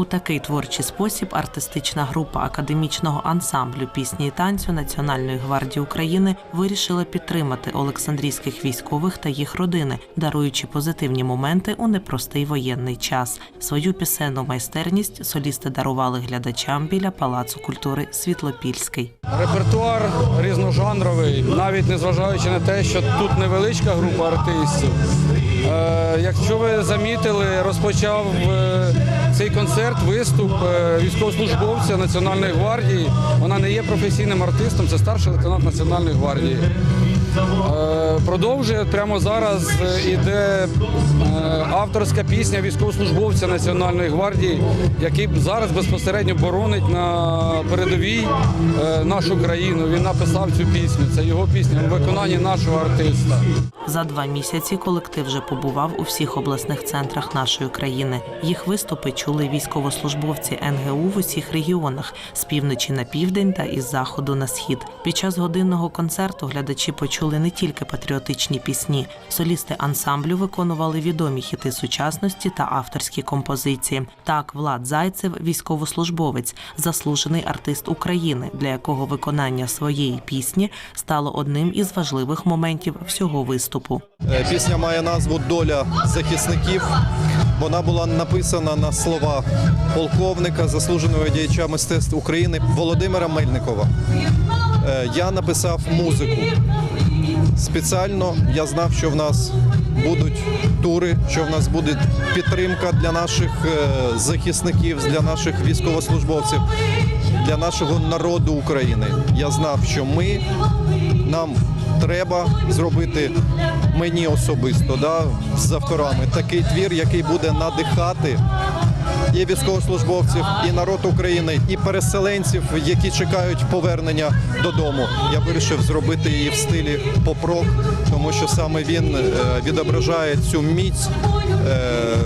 У такий творчий спосіб артистична група академічного ансамблю пісні і танцю Національної гвардії України вирішила підтримати олександрійських військових та їх родини, даруючи позитивні моменти у непростий воєнний час. Свою пісенну майстерність солісти дарували глядачам біля палацу культури Світлопільський. Репертуар різножанровий, навіть незважаючи на те, що тут невеличка група артистів. Е, якщо ви замітили, розпочав е, цей концерт виступ е, військовослужбовця Національної гвардії. Вона не є професійним артистом, це старший лейтенант Національної гвардії. Е, Продовжує прямо зараз е, іде авторська пісня військовослужбовця Національної гвардії, який зараз безпосередньо боронить на передовій нашу країну. Він написав цю пісню. Це його пісня у виконанні нашого артиста. За два місяці колектив вже побував у всіх обласних центрах нашої країни. Їх виступи чули військовослужбовці НГУ в усіх регіонах з півночі на південь та із заходу на схід. Під час годинного концерту глядачі почули не тільки патріотичні пісні. Солісти ансамблю виконували відомі хіти сучасності та авторські композиції. Так, Влад Зайцев, військовослужбовець, заслужений артист України, для якого виконання своєї пісні стало одним із важливих моментів всього виступу. Е, Пісня має назву Доля захисників. Вона була написана на слова полковника, заслуженого діяча мистецтв України Володимира Мельникова. Е, Я написав музику. Спеціально я знав, що в нас будуть тури, що в нас буде підтримка для наших е, захисників, для наших військовослужбовців, для нашого народу України. Я знав, що ми нам треба зробити мені особисто да, з авторами такий твір, який буде надихати і військовослужбовців, і народ України, і переселенців, які чекають повернення додому. Я вирішив зробити її в стилі поп-рок, тому що саме він е, відображає цю міць. е,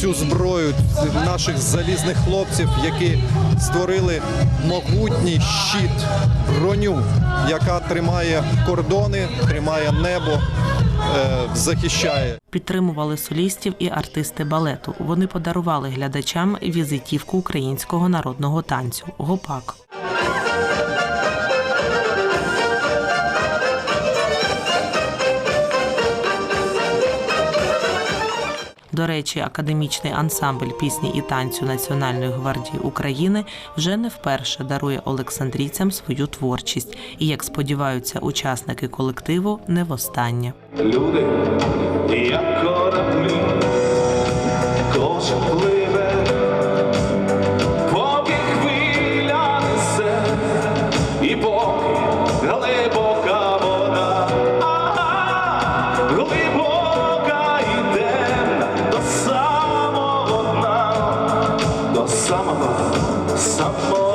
Цю зброю наших залізних хлопців, які створили могутній щит, броню, яка тримає кордони, тримає небо, захищає. Підтримували солістів і артисти балету. Вони подарували глядачам візитівку українського народного танцю гопак. До речі, академічний ансамбль пісні і танцю Національної гвардії України вже не вперше дарує олександрійцям свою творчість, і як сподіваються учасники колективу, не востаннє. Люди, як кораблі, кожен Samba, samba.